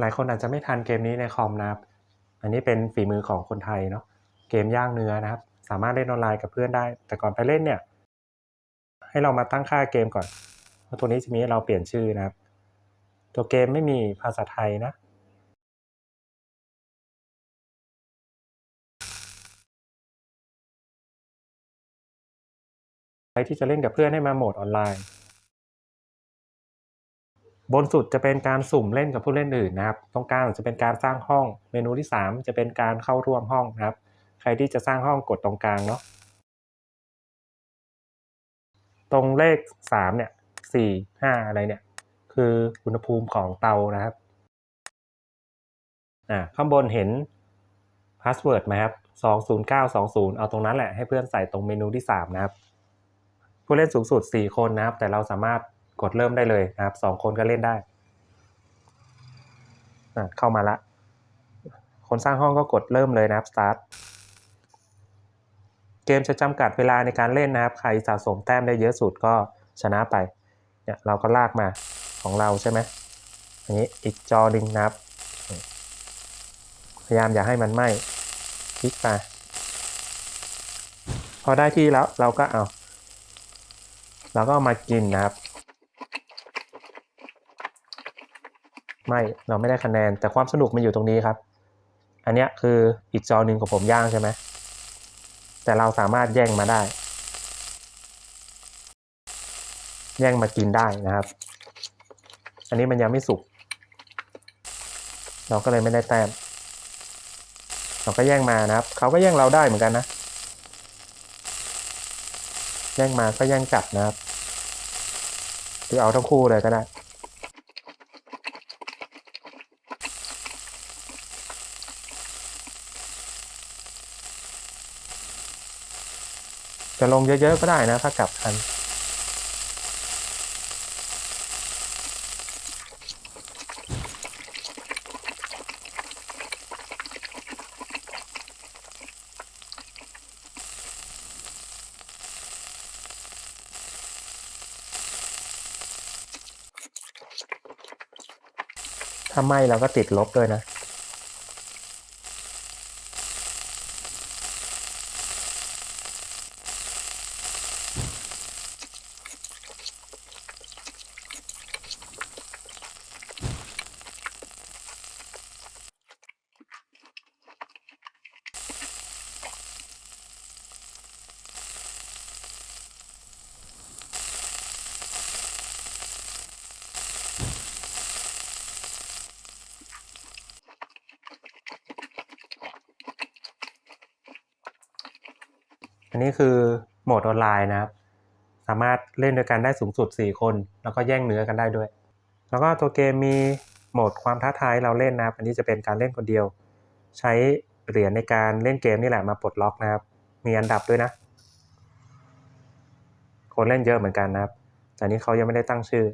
หลายคนอาจจะไม่ทันเกมนี้ในคอมนะครับ อันนี้เป็นฝีมือของคนไทยเนาะ เกมย่างเนื้อนะครับ สามารถเล่นออนไลน์กับเพื่อนได้ แต่ก่อนไปเล่นเนี่ย ให้เรามาตั้งค่าเกมก่อนเพราตัวนี้จะมีเราเปลี่ยนชื่อนะครับ ตัวเกมไม่มีภาษาไทยนะ ใครที่จะเล่นกับเพื่อนให้มาโหมดออนไลน์ บนสุดจะเป็นการสุ่มเล่นกับผู้เล่นอื่นนะครับ ตรงกลางจะเป็นการสร้างห้อง เมนูที่ 3 จะเป็นการเข้าร่วมห้องนะครับ ใครที่จะสร้างห้องกดตรงกลางเนาะ ตรงเลข 3 เนี่ย 4 5 อะไรเนี่ย คืออุณหภูมิของเตานะครับ อ่า ข้างบนเห็นพาสเวิร์ดไหมครับ20920 เอาตรงนั้นแหละให้เพื่อนใส่ตรงเมนูที่ 3 นะครับ ผู้เล่นสูงสุด 4 คนนะครับ แต่เราสามารถ กดเริ่มได้เลยนะครับ2คนก็เล่นได้อะเข้ามาละ คนสร้างห้องก็กดเริ่มเลยนะครับ start เกมจะจำกัดเวลาในการเล่นนะครับ ใครสะสมแต้มได้เยอะสุดก็ชนะไป เนี่ยเราก็ลากมาของเราใช่ไหมอันนี้อีกจอดึงนะครับ พยายามอย่าให้มันไหม้คลิกไปพอได้ที่แล้วเราก็เอาเราก็มากินนะครับ ไม่เราไม่ได้คะแนน แต่ความสนุกมันอยู่ตรงนี้ครับ อันนี้คืออีกจอหนึ่งของผมย่างใช่ไหมแต่เราสามารถแย่งมาได้ แย่งมากินได้นะครับ อันนี้มันยังไม่สุก เราก็เลยไม่ได้แต้ม เราก็แย่งมานะครับ เขาก็แย่งเราได้เหมือนกันนะ แย่งมาก็แย่งกลับนะครับ หรือเอาทั้งคู่เลยก็ได้ จะลงเยอะๆก็ได้นะถ้ากลับทันถ้าไม่เราก็ติดลบด้วยนะ อันนี้คือโหมดออนไลน์นะครับ สามารถเล่นด้วยกันได้สูงสุด 4 คน แล้วก็แย่งเนื้อกันได้ด้วย แล้วก็ตัวเกมมีโหมดความท้าทายเราเล่นนะครับ อันนี้จะเป็นการเล่นคนเดียว ใช้เหรียญในการเล่นเกมนี่แหละมาปลดล็อกนะครับ มีอันดับด้วยนะ คนเล่นเยอะเหมือนกันนะครับ แต่นี้เขายังไม่ได้ตั้งชื่อ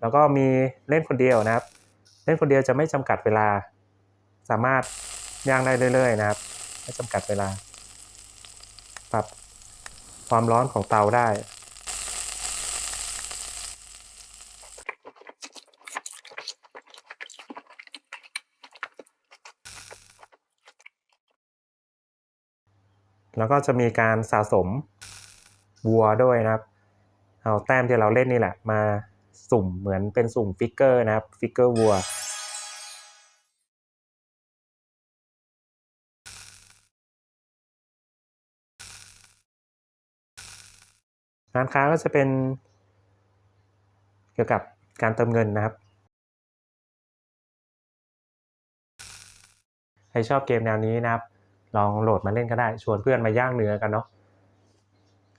แล้วก็มีเล่นคนเดียวนะครับ เล่นคนเดียวจะไม่จำกัดเวลา สามารถย่างได้เรื่อยๆนะครับ ไม่จำกัดเวลา ปรับความร้อนของเตาได้ แล้วก็จะมีการสะสมวัวด้วยนะครับ เอาแต้มที่เราเล่นนี่แหละมาสุ่มเหมือนเป็นสุ่มฟิกเกอร์นะครับ ฟิกเกอร์วัว ร้านค้าก็จะเป็น เกี่ยวกับการเติมเงินนะครับ ใครชอบเกมแนวนี้นะครับ ลองโหลดมาเล่นก็ได้ ชวนเพื่อนมาย่างเนื้อกันเนาะ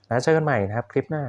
แล้วเจอกันใหม่นะครับคลิปหน้า